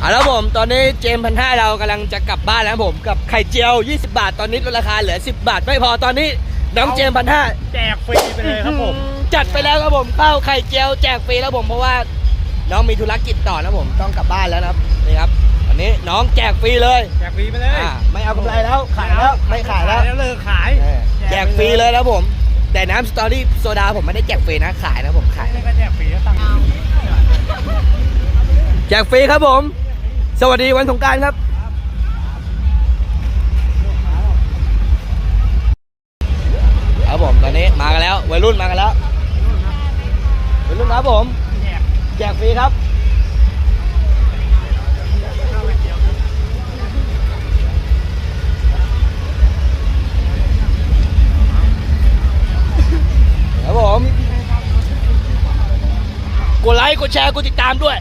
เอาละผมตอนนี้เจมพันห้าเรากำลังจะกลับบ้านแล้วผมกับไข่เจียว 20 บาทตอนนี้ลดราคาเหลือ 10 บาท ไม่พอตอนนี้น้องเจมพันห้าแจกฟรีไปเลยครับผม จัดไปแล้วครับผมข้าวไข่เจียวแจกฟรีแล้วผมเพราะว่าน้องมีธุรกิจต่อนะผมต้องกลับบ้านแล้วนะครับนี่ครับวันนี้น้องแจกฟรีเลยแจกฟรีไปเลยอ่าไม่เอากำไรแล้วขายแล้วไม่ขายแล้วแล้วเลิกขายเออแจกฟรีเลยแล้วผม แต่น้ำสตอรี่โซดาผมไม่ได้แจกฟรีนะขายนะผมขายไม่ก็แจกฟรีแล้วตังค์แจกฟรีครับผม สวัสดีวันสงการครับ ครับผมตอนนี้มากันแล้ววัยรุ่นมากันแล้ววัยรุ่นครับผมแจกแจกฟรีครับครับผมกดไลค์กดแชร์กดติดตามด้วย